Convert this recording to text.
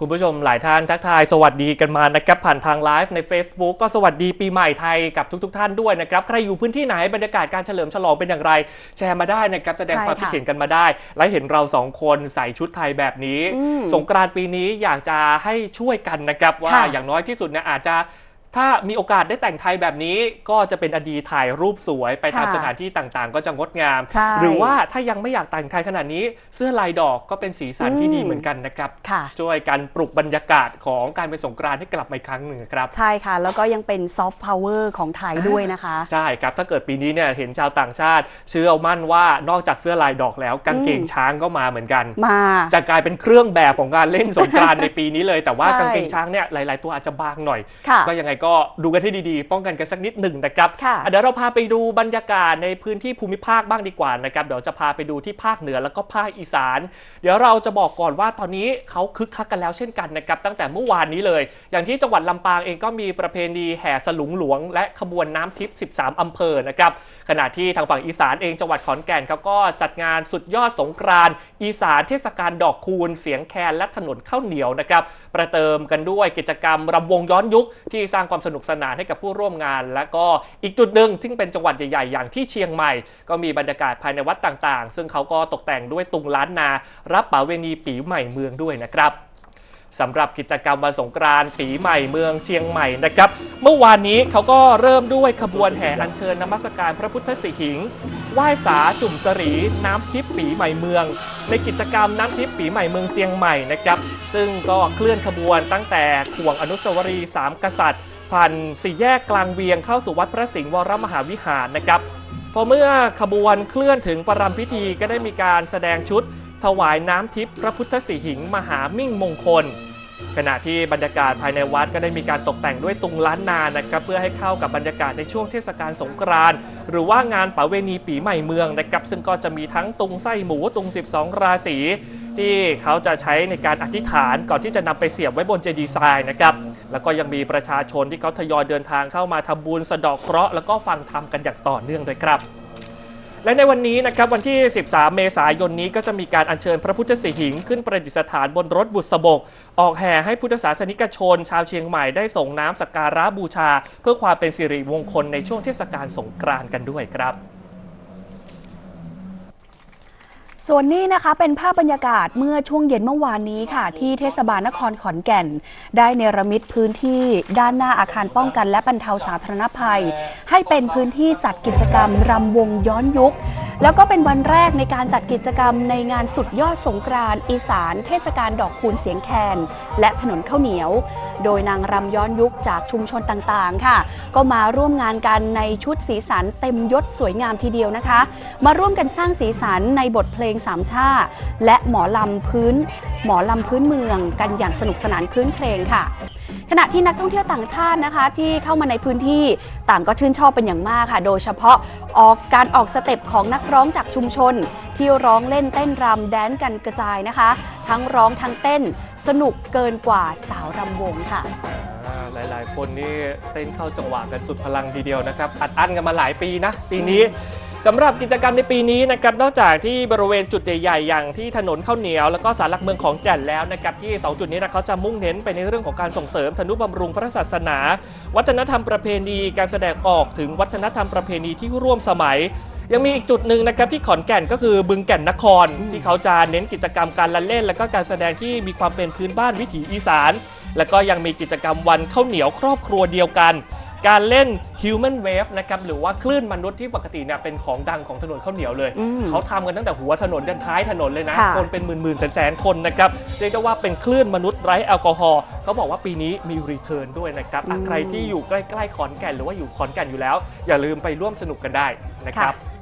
คุณผู้ชมหลายท่านทักทายสวัสดีกันมานะครับผ่านทางไลฟ์ใน Facebook ก็สวัสดีปีใหม่ไทยกับทุกๆท่านด้วยนะครับ ใครอยู่พื้นที่ไหนบรรยากาศการเฉลิมฉลองเป็นอย่างไร แชร์มาได้นะครับ แสดงใช่ความคิดค่ะเห็นกันมาได้ และเห็นเราสองคนใส่ชุดไทยแบบนี้อืมสงกรานต์ปีนี้อยากจะให้ช่วยกันนะครับ ว่าค่ะอย่างน้อยที่สุดเนี่ยอาจจะ ถ้ามีโอกาสได้แต่งไทยแบบนี้ก็จะเป็นอดีถ่ายรูปสวยไปตามค่ะสถานที่ต่างๆ ก็จะงดงามใช่หรือว่าถ้ายังไม่อยากแต่งไทยขนาดนี้ เสื้อลายดอกก็เป็นสีสันที่อืมดีเหมือนกันนะครับค่ะช่วยกันปลุกบรรยากาศของการเป็นสงกรานต์ให้กลับมาอีกครั้งหนึ่งครับ ใช่ค่ะ แล้วก็ยังเป็นซอฟต์พาวเวอร์ของไทยด้วยนะคะ ใช่ครับ ถ้าเกิดปีนี้เนี่ยเห็นชาวต่างชาติ เชื่อมั่นว่านอกจากเสื้อลายดอกแล้วกางเกงอืมช้างก็มาเหมือนกันมาจะกลายเป็นเครื่องแบบของการเล่นสงกรานต์ในปีนี้เลย แต่ว่าใช่กางเกงช้างเนี่ยหลาย ๆ ตัวอาจจะบางหน่อยค่ะก็ยังไงก็ดูกันให้ดีๆ ป้องกันกันสักนิดหนึ่งนะครับค่ะอะเดี๋ยวเราพาไปดูบรรยากาศในพื้นที่ภูมิภาคบ้างดีกว่านะครับเดี๋ยวจะพาไปดูที่ภาคเหนือแล้วก็ภาคอีสาน เดี๋ยวเราจะบอกก่อนว่าตอนนี้เขาคึกคักกันแล้วเช่นกันนะครับตั้งแต่เมื่อวานนี้เลย อย่างที่จังหวัดลำปางเองก็มีประเพณีแห่สลุงหลวง และขบวนน้ำทิพย์ 13อำเภอนะครับขณะที่ทางฝั่งอีสานเองจังหวัดขอนแก่นเขาก็จัดงานสุดยอดสงกรานต์อีสานเทศกาลดอกคูณ เสียงแคนและถนนข้าวเหนียวนะครับประเติมกันด้วยกิจกรรมรำวงย้อนยุคที่สร้างความสนุกสนานให้กับผู้ร่วมงาน และก็อีกจุดหนึ่งที่เป็นจังหวัดใหญ่ๆ อย่างที่เชียงใหม่ ก็มีบรรยากาศภายในวัดต่างๆ ซึ่งเขาก็ตกแต่งด้วยตุงล้านนา รับป่าเวณีปีใหม่เมืองด้วยนะครับสำหรับกิจกรรมวันสงกรานต์ปีใหม่เมืองเชียงใหม่นะครับ เมื่อวานนี้เขาก็เริ่มด้วยขบวนแห่อัญเชิญนมัสการพระพุทธสิหิงไหว้สาจุ่มสรี น้ำทิพย์ปีใหม่เมือง ในกิจกรรมน้ำทิพย์ปีใหม่เมืองเชียงใหม่นะครับ ซึ่งก็เคลื่อนขบวนตั้งแต่ขวงอนุสาวรีย์สามกษัตริย์ ผ่านสี่แยกกลางเวียงเข้าสู่วัดพระสิงห์วรมหาวิหารนะครับพอเมื่อขบวนเคลื่อนถึงประรำพิธีก็ได้มีการแสดงชุด ถวายน้ำทิพย์พระพุทธสิหิง มหามิ่งมงคล ขณะที่บรรยากาศภายในวัดก็ได้มีการตกแต่งด้วยตุงล้านนานะครับเพื่อให้เข้ากับบรรยากาศในช่วงเทศกาลสงกรานต์หรือว่างานประเวณีปีใหม่เมืองนะครับซึ่งก็จะมีทั้งตุงไส้หมูตุง 12 ราศี ที่เขาจะใช้ในการอธิษฐานก่อนที่จะนำไปเสียบไว้บนเจดีย์ทรายนะครับ แล้วก็ยังมีประชาชนที่เขาทยอยเดินทางเข้ามาทำบุญสะเดอกเคราะห์แล้วก็ฟังธรรมกันอย่างต่อเนื่องด้วยครับและในวันนี้นะครับวันที่ 13 เมษายนนี้ก็จะมีการอัญเชิญพระพุทธสิหิงค์ขึ้นประดิษฐานบนรถบุษบก ออกแห่ให้พุทธศาสนิกชน ชาวเชียงใหม่ได้ส่งน้ำสักการะบูชา เพื่อความเป็นสิริมงคลในช่วงเทศกาลสงกรานต์กันด้วยครับ ส่วนนี้นะคะเป็นภาพบรรยากาศเมื่อช่วงเย็นเมื่อวานนี้ค่ะ ที่เทศบาลนครขอนแก่น ได้เนรมิตพื้นที่ด้านหน้าอาคารป้องกันและบรรเทาสาธารณภัย ให้เป็นพื้นที่จัดกิจกรรมรำวงย้อนยุค แล้วก็เป็นวันแรกในการจัดกิจกรรมในงานสุดยอดสงกรานต์อีสาน เทศกาลดอกคูณเสียงแคน และถนนข้าวเหนียว โดยนางรำย้อนยุคจากชุมชนต่างๆ ค่ะ ก็มาร่วมงานกันในชุดสีสันเต็มยศสวยงามทีเดียวนะคะ มาร่วมกันสร้างสีสันในบทเพลงสามชาและหมอลำพื้น หมอลำพื้นเมืองกันอย่างสนุกสนานคลื้นเครงค่ะ ขณะที่นักท่องเที่ยวต่างชาตินะคะที่เข้ามาในพื้นที่ต่างก็ชื่นชอบเป็นอย่างมากค่ะ โดยเฉพาะออกการออกสเต็ปของนักร้องจากชุมชน ที่ร้องเล่นเต้นรำแดนกันกระจายนะคะ ทั้งร้องทั้งเต้นสนุกเกินกว่าสาวรำวงค่ะ อ่าหลาย ๆ คนนี่เต้นเข้าจังหวะกันสุดพลังทีเดียวนะครับ อัดอั้นกันมาหลายปีนะ ปีนี้ สำหรับกิจกรรมในปีนี้นะครับนอกจากที่บริเวณจุดใหญ่ๆอย่างที่ถนนข้าวเหนียวแล้วก็สารหลักเมืองของแก่นแล้วนะครับที่ 2 จุดนี้นะเขาจะมุ่งเน้นไปในเรื่องของการส่งเสริมธนุบำรุงพระศาสนา วัฒนธรรมประเพณีการแสดงออกถึงวัฒนธรรมประเพณีที่ร่วมสมัย ยังมีอีกจุดหนึ่งนะครับที่ขอนแก่นก็คือบึงแก่นนคร ที่เขาจะเน้นกิจกรรมการละเล่น และก็การแสดงที่มีความเป็นพื้นบ้านวิถีอีสาน แล้วก็ยังมีกิจกรรมวันข้าวเหนียวครอบครัวเดียวกัน การเล่น Human Wave นะครับหรือว่าคลื่นมนุษย์ที่ปกติเนี่ยเป็นของดังของถนนข้าวเหนียวเลย อืมเขาทำกันตั้งแต่หัวถนนยันท้ายถนนเลยนะ ค่ะ คนเป็นหมื่นๆแสนๆคนนะครับเรียกได้ว่าเป็นคลื่นมนุษย์ไร้แอลกอฮอล์เขาบอกว่าปีนี้มีรีเทิร์นด้วยนะครับอะอืมใครที่อยู่ใกล้ๆขอนแก่นหรือว่าอยู่ขอนแก่นอยู่แล้ว อย่าลืมไปร่วมสนุกกันได้นะครับค่ะ